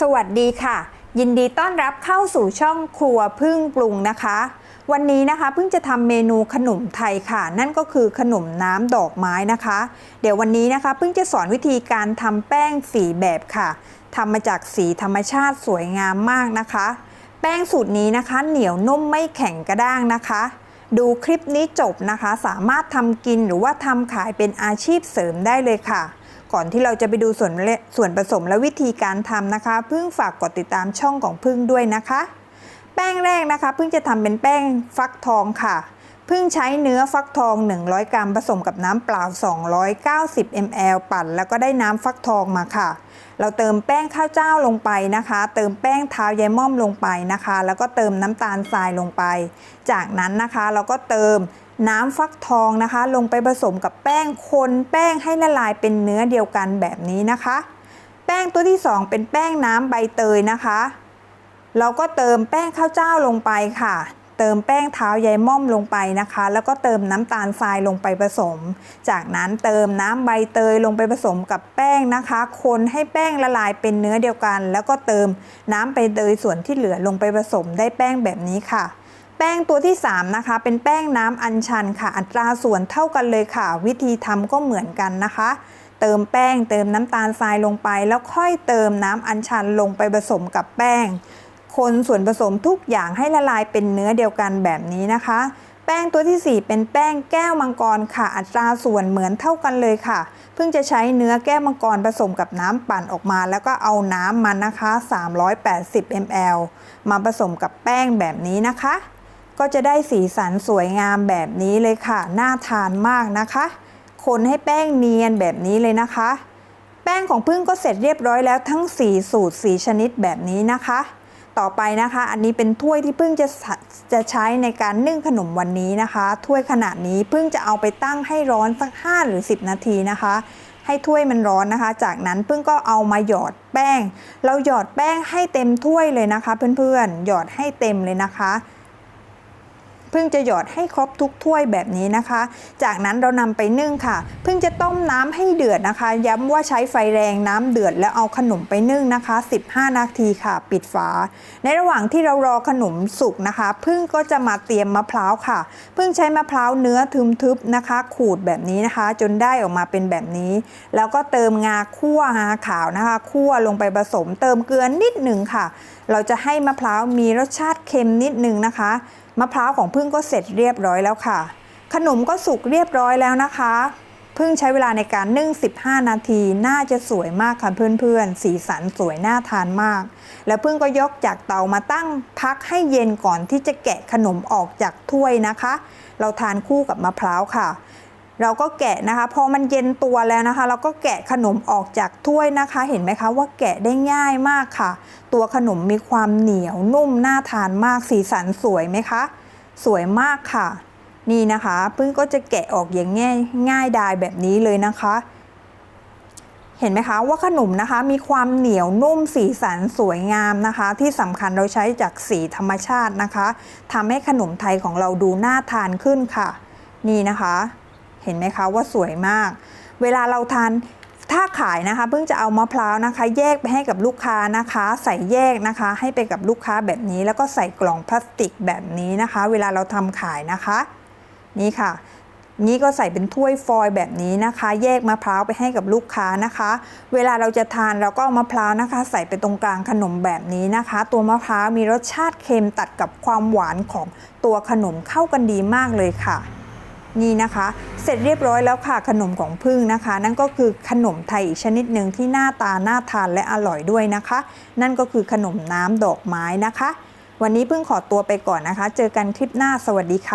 สวัสดีค่ะ ยินดีต้อนรับเข้าสู่ช่องครัวพึ่งปรุงนะคะ วันนี้นะคะเพิ่งจะทำเมนูขนมไทยค่ะ นั่นก็คือขนมน้ำดอกไม้นะคะ เดี๋ยววันนี้นะคะเพิ่งจะสอนวิธีการทำแป้งสีแบบค่ะทำมาจากสีธรรมชาติสวยงามมากนะคะ แป้งสูตรนี้นะคะ เหนียวนุ่มไม่แข็งกระด้างนะคะ ดูคลิปนี้จบนะคะ สามารถทำกินหรือว่าทำขายเป็นอาชีพเสริมได้เลยค่ะ ก่อนที่เราจะไปดูส่วนส่วนผสมและวิธีการทำนะคะ พึ่งฝากกดติดตามช่องของพึ่งด้วยนะคะ แป้งแรกนะคะ พึ่งจะทำเป็นแป้งฟักทองค่ะ พึ่งใช้เนื้อฟักทอง 100 กรัมผสมกับน้ำเปล่า 290 ml ปั่น แล้วก็ได้น้ำฟักทองมาค่ะ เราเติมแป้งข้าวเจ้าลงไปนะคะ เติมแป้งเท้ายายม่อมลงไปนะคะ แล้วก็เติมน้ำตาลทรายลงไป จากนั้นนะคะเราก็เติมน้ำฟักทองนะคะ ลงไปผสมกับแป้งคนแป้งให้ละลายเป็นเนื้อเดียวกันแบบนี้นะคะ แป้งตัวที่ 2 เป็นแป้งน้ำใบเตยนะคะ เราก็เติมแป้งข้าวเจ้าลงไปค่ะ เติมแป้งเท้ายายม่อมลงไปนะคะ แล้วก็เติมน้ำตาลทรายลงไปผสม จากนั้นเติมน้ำใบเตยลงไปผสมกับแป้งนะคะ คนให้แป้งละลายเป็นเนื้อเดียวกัน แล้วก็เติมน้ำใบเตยส่วนที่เหลือลงไปผสมได้แป้งแบบนี้ค่ะแป้งตัวที่ 3 นะคะ เป็นแป้งน้ำอัญชันค่ะ อัตราส่วนเท่ากันเลยค่ะ วิธีทำก็เหมือนกันนะคะ เติมแป้งเติมน้ำตาลทรายลงไป แล้วค่อยเติมน้ำอัญชันลงไปผสมกับแป้ง คนส่วนผสมทุกอย่างให้ละลายเป็นเนื้อเดียวกันแบบนี้นะคะ แป้งตัวที่ 4 เป็นแป้งแก้วมังกรค่ะ อัตราส่วนเหมือนเท่ากันเลยค่ะ เพิ่งจะใช้เนื้อแก้วมังกรผสมกับน้ำปั่นออกมา แล้วก็เอาน้ำมันนะคะ 380 ml มาผสมกับแป้งแบบนี้นะคะ ก็จะได้สีสันสวยงามแบบนี้เลยค่ะ น่าทานมากนะคะ คนให้แป้งเนียนแบบนี้เลยนะคะ แป้งของพึ่งก็เสร็จเรียบร้อยแล้วทั้ง 4 สูตร 4 ชนิดแบบนี้นะคะ ต่อไปนะคะ อันนี้เป็นถ้วยที่เพิ่งจะจะใช้ในการนึ่งขนมวันนี้นะคะ ถ้วยขนาดนี้เพิ่งจะเอาไปตั้งให้ร้อนสัก 5 หรือ 10 นาทีนะคะ ให้ถ้วยมันร้อนนะคะ จากนั้นเพิ่งก็เอามาหยอดแป้ง เราหยอดแป้งให้เต็มถ้วยเลยนะคะ เพื่อนๆ หยอดให้เต็มเลยนะคะ เพิ่งจะหยอดให้ครบทุกถ้วยแบบนี้นะคะ จากนั้นเรานำไปนึ่งค่ะ เพิ่งจะต้มน้ำให้เดือดนะคะ ย้ำว่าใช้ไฟแรงน้ำเดือดแล้วเอาขนมไปนึ่งนะคะ 15 นาทีค่ะ ปิดฝา ในระหว่างที่เรารอขนมสุกนะคะเพึ่งก็จะมาเตรียมมะพร้าวค่ะ เพิ่งใช้มะพร้าวเนื้อทึบๆนะคะ ขูดแบบนี้นะคะ จนได้ออกมาเป็นแบบนี้ แล้วก็เติมงาคั่วงาขาวนะคะ คั่วลงไปผสม เติมเกลือนิดหนึ่งค่ะ เราจะให้มะพร้าวมีรสชาติเค็มนิดนึงนะคะ มะพร้าวของพึ่งก็เสร็จเรียบร้อยแล้วค่ะ ขนมก็สุกเรียบร้อยแล้วนะคะพึ่งใช้เวลาในการนึ่ง 15 นาที น่าจะสวยมากค่ะเพื่อนๆ สีสันสวยน่าทานมาก แล้วพึ่งก็ยกจากเตามาตั้งพักให้เย็นก่อนที่จะแกะขนมออกจากถ้วยนะคะ เราทานคู่กับมะพร้าวค่ะ เราก็แกะนะคะ พอมันเย็นตัวแล้วนะคะ เราก็แกะขนมออกจากถ้วยนะคะ เห็นไหมคะว่าแกะได้ง่ายมากค่ะ ตัวขนมมีความเหนียวนุ่มน่าทานมากสีสันสวยไหมคะ สวยมากค่ะ นี่นะคะเพิ่งก็จะแกะออกอย่างง่ายง่ายดายแบบนี้เลยนะคะ เห็นไหมคะว่าขนมนะคะ มีความเหนียวนุ่มสีสันสวยงามนะคะ ที่สำคัญเราใช้จากสีธรรมชาตินะคะทำให้ขนมไทยของเราดูน่าทานขึ้นค่ะ นี่นะคะ เห็นไหมคะว่าสวยมาก เวลาเราทานถ้าขายนะคะเพิ่งจะเอามะพร้าวนะคะ แยกไปให้กับลูกค้านะคะ ใส่แยกนะคะ ให้ไปกับลูกค้าแบบนี้ แล้วก็ใส่กล่องพลาสติกแบบนี้นะคะ เวลาเราทำขายนะคะ นี่ค่ะ นี่ก็ใส่เป็นถ้วยฟอยแบบนี้นะคะ แยกมะพร้าวไปให้กับลูกค้านะคะ เวลาเราจะทานเราก็เอามะพร้าวนะคะ ใส่ไปตรงกลางขนมแบบนี้นะคะ ตัวมะพร้าวมีรสชาติเค็มตัดกับความหวานของตัวขนมเข้ากันดีมากเลยค่ะ นี่นะคะ เสร็จเรียบร้อยแล้วค่ะขนมของพึ่งนะคะ นั่นก็คือขนมไทยอีกชนิดหนึ่งที่หน้าตาน่าทานและอร่อยด้วยนะคะ นั่นก็คือขนมน้ำดอกไม้นะคะ วันนี้พึ่งขอตัวไปก่อนนะคะ เจอกันคลิปหน้าสวัสดีค่ะ